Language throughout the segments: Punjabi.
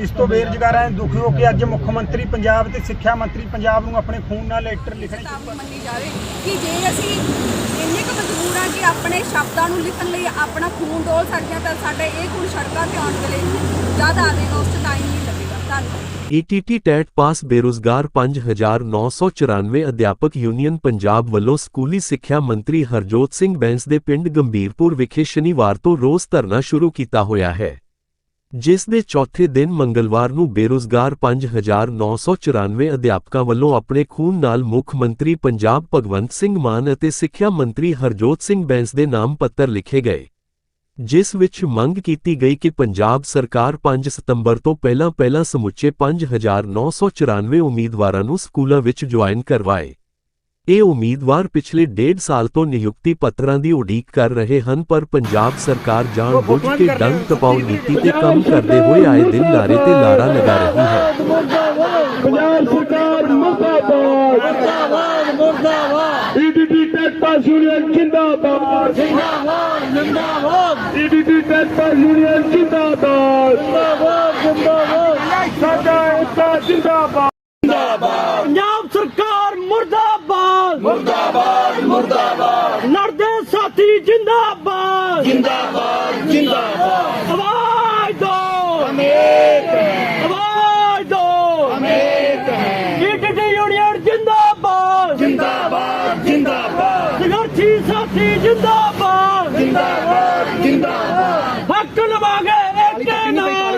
ਇਸ ਤੋਂ ਬੇਰੁਜ਼ਗਾਰਾਂ ਨੇ ਦੁਖੀ ਹੋ ਕੇ ਅੱਜ ਮੁੱਖ ਮੰਤਰੀ ਪੰਜਾਬ ਤੇ ਸਿੱਖਿਆ ਮੰਤਰੀ ਪੰਜਾਬ ਨੂੰ ਆਪਣੇ ਖੂਨ ਨਾਲ ਲੈਟਰ ਲਿਖਣੇ ਚੇਤਾਵਨੀ ਮੰਨੀ ਜਾਵੇ ਕਿ ਜੇ ਅਸੀਂ ਇੰਨੇ ਕੁ ਮਜਬੂਰ ਹਾਂ ਕਿ ਆਪਣੇ ਸ਼ਬਦਾਂ ਨੂੰ ਲਿਖਣ ਲਈ ਆਪਣਾ ਖੂਨ ਡੋਲ ਸਕਦੇ ਹਾਂ ਤਾਂ ਸਾਡੇ ਇਹ ਗੁਣ ਸੜਕਾਂ ਤੇ ਆਉਣ ਵੇਲੇ ਜਦ ਆਵੇਗਾ ਉਸ ਟਾਈਮ ਨਹੀਂ ਲੱਗੇਗਾ। ਧੰਨਵਾਦ। ਈਟੀਟੀ ਟੈਟ ਪਾਸ ਬੇਰੁਜ਼ਗਾਰ 5994 ਅਧਿਆਪਕ ਯੂਨੀਅਨ ਪੰਜਾਬ ਵੱਲੋਂ ਸਕੂਲੀ ਸਿੱਖਿਆ ਮੰਤਰੀ ਹਰਜੋਤ ਸਿੰਘ ਬੈਂਸ ਦੇ ਪਿੰਡ ਗੰਭੀਰਪੁਰ ਵਿਖੇ ਸ਼ਨੀਵਾਰ ਤੋਂ ਰੋਜ਼ ਧਰਨਾ ਸ਼ੁਰੂ ਕੀਤਾ ਹੋਇਆ ਹੈ। ਜਿਸ ਦੇ ਚੌਥੇ ਦਿਨ ਮੰਗਲਵਾਰ ਨੂੰ ਬੇਰੁਜ਼ਗਾਰ 5994 ਅਧਿਆਪਕਾਂ ਵੱਲੋਂ ਆਪਣੇ ਖੂਨ ਨਾਲ ਮੁੱਖ ਮੰਤਰੀ ਪੰਜਾਬ ਭਗਵੰਤ ਸਿੰਘ ਮਾਨ ਅਤੇ ਸਿੱਖਿਆ ਮੰਤਰੀ ਹਰਜੋਤ ਸਿੰਘ ਬੈਂਸ ਦੇ ਨਾਮ ਪੱਤਰ ਲਿਖੇ ਗਏ। ਜਿਸ ਵਿੱਚ ਮੰਗ ਕੀਤੀ ਗਈ ਕਿ ਪੰਜਾਬ ਸਰਕਾਰ 5 ਸਤੰਬਰ ਤੋਂ ਪਹਿਲਾਂ ਪਹਿਲਾਂ ਸਮੁੱਚੇ 5994 ਉਮੀਦਵਾਰਾਂ ਨੂੰ ਸਕੂਲਾਂ ਵਿੱਚ ਜੁਆਇਨ ਕਰਵਾਏ। ਇਹ ਉਮੀਦਵਾਰ ਪਿਛਲੇ ਡੇਢ ਸਾਲ ਤੋਂ ਨਿਯੁਕਤੀ ਪੱਤਰਾਂ ਦੀ ਉਡੀਕ ਕਰ ਰਹੇ ਹਨ ਪਰ ਪੰਜਾਬ ਸਰਕਾਰ ਜਾਣ ਬੁੱਝ ਕੇ ਡੰਗ ਟਪਾਉ ਨੀਤੀ ਤੇ ਕੰਮ ਕਰਦੇ ਹੋਏ ਆਏ ਦਿਨ ਲਾਰੇ ਤੇ ਲਾਰਾ ਲਗਾ ਰਹੀ ਹੈ। ਪੰਜਾਬ ਸਰਕਾਰ ਮੁਰਦਾਬਾਦ। ਮੁਰਦਾਬਾਦ ਮੁਰਦਾਬਾਦ। ਈਡੀਟੀ ਟੈਟ ਪਾਸ ਯੂਨੀਅਨ ਜਿੰਦਾਬਾਦ। ਜਿੰਦਾਬਾਦ ਜਿੰਦਾਬਾਦ। ਈਡੀਟੀ ਟੈਟ ਪਾਸ ਯੂਨੀਅਨ ਜਿੰਦਾਬਾਦ। ਜਿੰਦਾਬਾਦ ਜਿੰਦਾਬਾਦ। ਹੱਕ ਲਵਾਂਗੇ ਏਕੇ ਨਾਲ।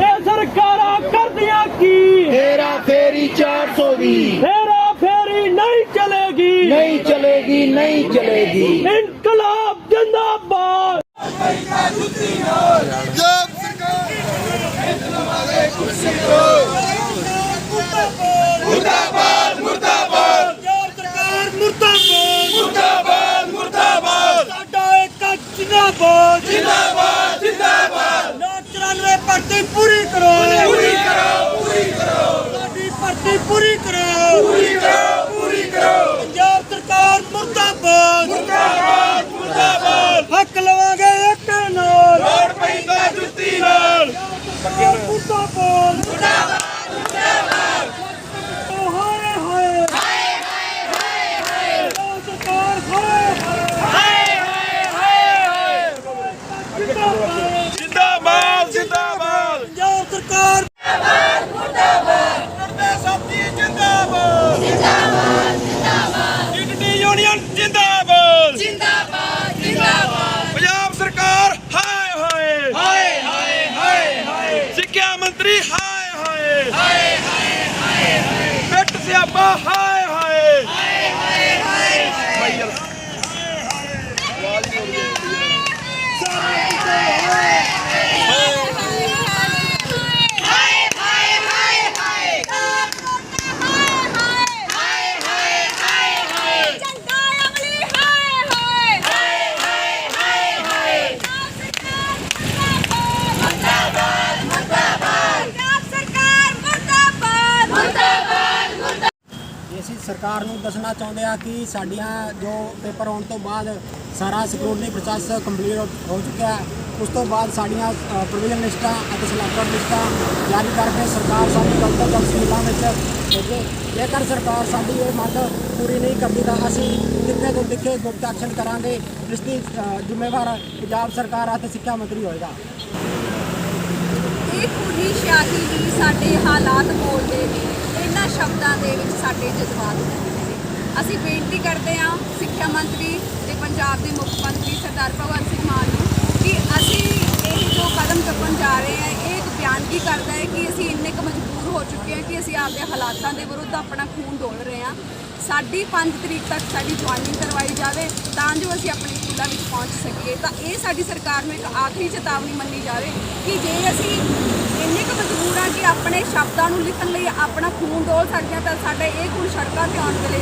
ਇਹ ਸਰਕਾਰਾਂ ਕਰਦੀਆਂ ਕੀ? ਤੇਰਾ ਫੇਰੀ 420 ਤੇਰਾ ਫੇਰੀ ਨਹੀਂ ਚਲੇਗੀ। ਨਹੀਂ ਚਲੇਗੀ ਨਹੀਂ ਚਲੇਗੀ। ਇਨਕਲਾਬ ਭਰਤੀ ਪੂਰੀ Aha! ਸਰਕਾਰ ਨੂੰ ਦੱਸਣਾ ਚਾਹੁੰਦੇ ਆ ਕਿ ਸਾਡੀਆਂ ਜੋ ਪੇਪਰ ਆਉਣ ਤੋਂ ਬਾਅਦ ਸਾਰਾ ਸਕਰੂਟਨੀ ਪ੍ਰੋਸੈਸ ਕੰਪਲੀਟ ਹੋ ਚੁੱਕਿਆ ਹੈ। ਉਸ ਤੋਂ ਬਾਅਦ ਸਾਡੀਆਂ ਪ੍ਰੋਵੀਜ਼ਨ ਲਿਸਟਾਂ ਅਤੇ ਸਿਲੈਕਟਡ ਲਿਸਟਾਂ ਜਾਰੀ ਕਰਕੇ ਸਰਕਾਰ ਸਾਡੀ ਦਫ਼ਤਰ ਸਕੂਲਾਂ ਵਿੱਚ ਭੇਜੇ। ਜੇਕਰ ਸਰਕਾਰ ਸਾਡੀ ਇਹ ਮੰਗ ਪੂਰੀ ਨਹੀਂ ਕਰਦੀ ਤਾਂ ਅਸੀਂ ਤਿੱਖੇ ਤੋਂ ਤਿੱਖੇ ਗੁਪਤ ਐਕਸ਼ਨ ਕਰਾਂਗੇ? ਇਸ ਦੀ ਜ਼ਿੰਮੇਵਾਰ ਪੰਜਾਬ ਸਰਕਾਰ ਅਤੇ ਸਿੱਖਿਆ ਮੰਤਰੀ ਹੋਏਗਾ। ਇਹ ਪੂਰੀ ਸ਼ਾਹੀ ਵੀ ਸਾਡੇ ਹਾਲਾਤ ਬੋਲਦੇ ਨੇ। ਸ਼ਬਦਾਂ ਦੇ ਵਿੱਚ ਸਾਡੇ ਜਜ਼ਬਾਤ ਹੁੰਦੇ ਨੇ। ਅਸੀਂ ਬੇਨਤੀ ਕਰਦੇ ਹਾਂ ਸਿੱਖਿਆ ਮੰਤਰੀ ਤੇ ਪੰਜਾਬ ਦੇ ਮੁੱਖ ਮੰਤਰੀ ਸਰਦਾਰ ਭਗਵੰਤ ਸਿੰਘ ਮਾਨ ਨੂੰ ਕਿ ਅਸੀਂ ਇਹ ਜੋ ਕਦਮ ਚੁੱਕਣ ਜਾ ਰਹੇ ਹਾਂ, ਇਹ ਬਿਆਨਗੀ ਕਰਦਾ ਹੈ ਕਿ ਅਸੀਂ ਇੰਨੇ ਕੁ ਮਜਬੂਰ ਹੋ ਚੁੱਕੇ ਹਾਂ ਕਿ ਅਸੀਂ ਆਪਦੇ ਹਾਲਾਤਾਂ ਦੇ ਵਿਰੁੱਧ ਆਪਣਾ ਖੂਨ ਡੋਲ ਰਹੇ ਹਾਂ। ਸਾਡੀ 5 ਤਰੀਕ ਤੱਕ ਸਾਡੀ ਜੁਆਇਨਿੰਗ ਕਰਵਾਈ ਜਾਵੇ, ਤਾਂ ਜੋ ਅਸੀਂ ਆਪਣੀ ਸਕੂਲਾਂ ਵਿੱਚ ਪਹੁੰਚ ਸਕੀਏ, ਤਾਂ ਇਹ ਸਾਡੀ ਸਰਕਾਰ ਨੂੰ ਇੱਕ ਆਖਰੀ ਚੇਤਾਵਨੀ ਮੰਨੀ ਜਾਵੇ ਕਿ ਜੇ ਅਸੀਂ ਇੰਨੇ ਕੁ ਮਜਬੂਰ ਹਾਂ ਕਿ ਆਪਣੇ ਸ਼ਬਦਾਂ ਨੂੰ ਲਿਖਣ ਲਈ ਆਪਣਾ ਖੂਨ ਡੋਲ ਸਕਦੇ ਹਾਂ, ਤਾਂ ਸਾਡੇ ਇਹ ਗੁਣ ਸੜਕਾਂ ਤੇ ਆਉਣ ਵੇਲੇ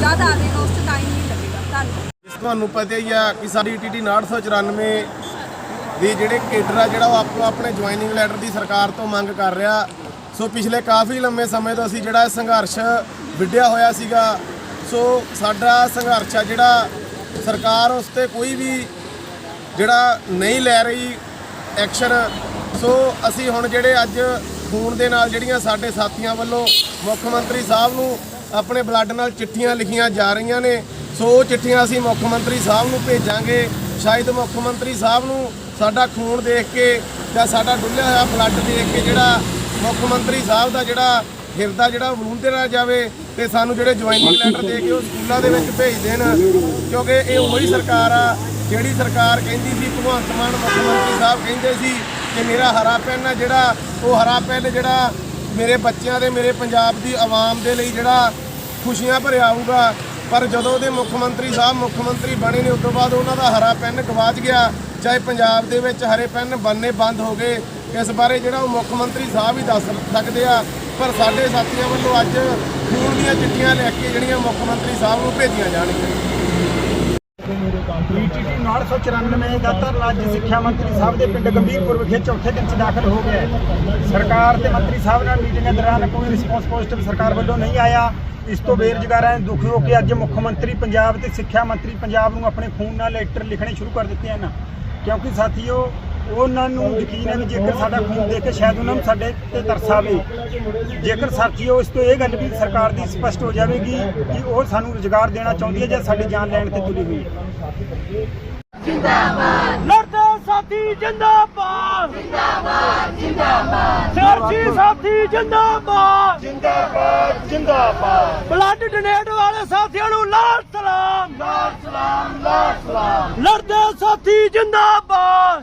ਜਦ ਆਵੇਗਾ, ਉਸ ਟਾਈਮ ਨਹੀਂ ਲੱਗੇਗਾ। ਧੰਨਵਾਦ। ਤੁਹਾਨੂੰ ਪਤਾ ਹੀ ਆ ਕਿ ਸਾਡੀ ਟੀਟੀ 994 ਦੇ ਜਿਹੜੇ ਕੇਡਰ ਆ, ਜਿਹੜਾ ਉਹ ਆਪੋ ਆਪਣੇ ਜੁਆਇਨਿੰਗ ਲੈਟਰ ਦੀ ਸਰਕਾਰ ਤੋਂ ਮੰਗ ਕਰ ਰਿਹਾ। ਸੋ ਪਿਛਲੇ ਕਾਫੀ ਲੰਮੇ ਸਮੇਂ ਤੋਂ ਅਸੀਂ ਜਿਹੜਾ ਸੰਘਰਸ਼ ਵਿੱਢਿਆ ਹੋਇਆ ਸੀਗਾ, ਸੋ ਸਾਡਾ ਸੰਘਰਸ਼ ਆ ਜਿਹੜਾ ਸਰਕਾਰ ਉਸ ਤੇ ਕੋਈ ਵੀ ਜਿਹੜਾ ਨਹੀਂ ਲੈ ਰਹੀ ਐਕਸ਼ਨ ਸੋ ਅਸੀਂ ਹੁਣ ਜਿਹੜੇ ਅੱਜ ਖੂਨ ਦੇ ਨਾਲ ਜਿਹੜੀਆਂ ਸਾਡੇ ਸਾਥੀਆਂ ਵੱਲੋਂ ਮੁੱਖ ਮੰਤਰੀ ਸਾਹਿਬ ਨੂੰ ਆਪਣੇ ਬਲੱਡ ਨਾਲ ਚਿੱਠੀਆਂ ਲਿਖੀਆਂ ਜਾ ਰਹੀਆਂ ਨੇ, ਸੋ ਉਹ ਚਿੱਠੀਆਂ ਅਸੀਂ ਮੁੱਖ ਮੰਤਰੀ ਸਾਹਿਬ ਨੂੰ ਭੇਜਾਂਗੇ। ਸ਼ਾਇਦ ਮੁੱਖ ਮੰਤਰੀ ਸਾਹਿਬ ਨੂੰ ਸਾਡਾ ਖੂਨ ਦੇਖ ਕੇ ਜਾਂ ਸਾਡਾ ਡੁੱਲਿਆ ਹੋਇਆ ਬਲੱਡ ਦੇਖ ਕੇ ਜਿਹੜਾ ਮੁੱਖ ਮੰਤਰੀ ਸਾਹਿਬ ਦਾ ਜਿਹੜਾ ਹਿਰਦਾ ਜਿਹੜਾ ਵਲੂੰਦੇ ਨਾ ਜਾਵੇ ਤੇ ਸਾਨੂੰ ਜਿਹੜੇ ਜੁਆਇਨਿੰਗ ਲੈਟਰ ਦੇ ਕੇ ਉਹ ਸਕੂਲਾਂ ਦੇ ਵਿੱਚ ਭੇਜ ਦੇਣ ਕਿਉਂਕਿ ਇਹ ਉਹੀ ਸਰਕਾਰ ਆ ਜਿਹੜੀ ਸਰਕਾਰ ਕਹਿੰਦੀ ਸੀ ਭਗਵੰਤ ਮਾਨ ਮੁੱਖ ਮੰਤਰੀ ਸਾਹਿਬ ਕਹਿੰਦੇ ਸੀ ਕਿ ਮੇਰਾ ਹਰਾ ਪੈਨ ਹੈ ਜਿਹੜਾ ਉਹ ਹਰਾ ਪੈਨ ਜਿਹੜਾ ਮੇਰੇ ਬੱਚਿਆਂ ਦੇ ਮੇਰੇ ਪੰਜਾਬ ਦੀ ਆਵਾਮ ਦੇ ਲਈ ਜਿਹੜਾ ਖੁਸ਼ੀਆਂ ਭਰਿਆ ਆਊਗਾ। ਪਰ ਜਦੋਂ ਦੇ ਮੁੱਖ ਮੰਤਰੀ ਸਾਹਿਬ ਮੁੱਖ ਮੰਤਰੀ ਬਣੇ ਨੇ ਉਸ ਤੋਂ ਬਾਅਦ ਉਹਨਾਂ ਦਾ ਹਰਾ ਪੈਨ ਗਵਾਚ ਗਿਆ। ਚਾਹੇ ਪੰਜਾਬ ਦੇ ਵਿੱਚ ਹਰੇ ਪੈਨ ਬੰਨੇ ਬੰਦ ਹੋ ਗਏ ਇਸ ਬਾਰੇ ਜਿਹੜਾ ਉਹ ਮੁੱਖ ਮੰਤਰੀ ਸਾਹਿਬ ਹੀ ਦੱਸ ਸਕਦੇ ਆ ਪਰ ਸਾਡੇ ਸਾਥੀਆਂ ਵੱਲੋਂ ਅੱਜ ਖੂਨ ਦੀਆਂ ਚਿੱਠੀਆਂ ਲੈ ਕੇ ਜਿਹੜੀਆਂ ਮੁੱਖ ਮੰਤਰੀ ਸਾਹਿਬ ਨੂੰ ਭੇਜੀਆਂ ਜਾਣਗੀਆਂ। ਈਟੀਟੀ 994 ਦਾ ਧਰਨਾ ਅੱਜ ਸਿੱਖਿਆ ਮੰਤਰੀ ਸਾਹਿਬ ਦੇ ਪਿੰਡ ਗੰਭੀਰਪੁਰ ਵਿਖੇ ਚੌਥੇ ਦਿਨ 'ਚ ਦਾਖਲ ਹੋ ਗਿਆ ਹੈ ਸਰਕਾਰ ਤੇ ਮੰਤਰੀ ਸਾਹਿਬ ਨਾਲ ਮੀਟਿੰਗ ਦੌਰਾਨ ਕੋਈ ਰਿਸਪੌਂਸ ਪੋਜ਼ਿਟਿਵ ਸਰਕਾਰ ਵੱਲੋਂ ਨਹੀਂ ਆਇਆ। ਇਸ ਤੋਂ ਬੇਰੁਜ਼ਗਾਰਾਂ ਨੇ ਦੁਖੀ ਹੋ ਕੇ ਅੱਜ ਮੁੱਖ ਮੰਤਰੀ ਪੰਜਾਬ ਤੇ ਸਿੱਖਿਆ ਮੰਤਰੀ ਪੰਜਾਬ ਨੂੰ ਆਪਣੇ ਖੂਨ ਨਾਲ ਲੈਟਰ ਲਿਖਣੇ ਸ਼ੁਰੂ ਕਰ ਦਿੱਤੇ ਹਨ। ਕਿਉਂਕਿ ਸਾਥੀਓ ਉਹਨਾਂ ਨੂੰ ਯਕੀਨ ਹੈ ਵੀ ਜੇਕਰ ਸਾਡਾ ਖੂਨ ਦੇਖ ਕੇ ਸ਼ਾਇਦ ਉਹਨਾਂ ਨੂੰ ਸਾਡੇ ਤੇ ਤਰਸ ਆਵੇ ਜੇਕਰ ਸਾਥੀਓ ਇਸ ਤੋਂ ਇਹ ਗੱਲ ਵੀ ਸਰਕਾਰ ਦੀ ਸਪਸ਼ਟ ਹੋ ਜਾਵੇਗੀ ਕਿ ਉਹ ਸਾਨੂੰ ਰੁਜ਼ਗਾਰ ਦੇਣਾ ਚਾਹੁੰਦੀ ਹੈ ਜਾਂ ਸਾਡੀ ਜਾਨ ਲੈਣ ਤੇ ਤੁਲੀ ਹੋਈ ਹੈ। ਲੜਦੇ ਸਾਥੀ ਜਿੰਦਾਬਾਦ। ਜਿੰਦਾਬਾਦ ਜਿੰਦਾਬਾਦ। ਸਿਆਸੀ ਸਾਥੀ ਜਿੰਦਾਬਾਦ। ਜਿੰਦਾਬਾਦ ਜਿੰਦਾਬਾਦ। ਬਲੱਡ ਡੋਨੇਟ ਵਾਲੇ ਸਾਥੀਆਂ ਨੂੰ ਲਾਲ ਸਲਾਮ। ਲਾਲ ਸਲਾਮ ਲਾਲ ਸਲਾਮ। ਲੜਦੇ ਸਾਥੀ ਜਿੰਦਾਬਾਦ।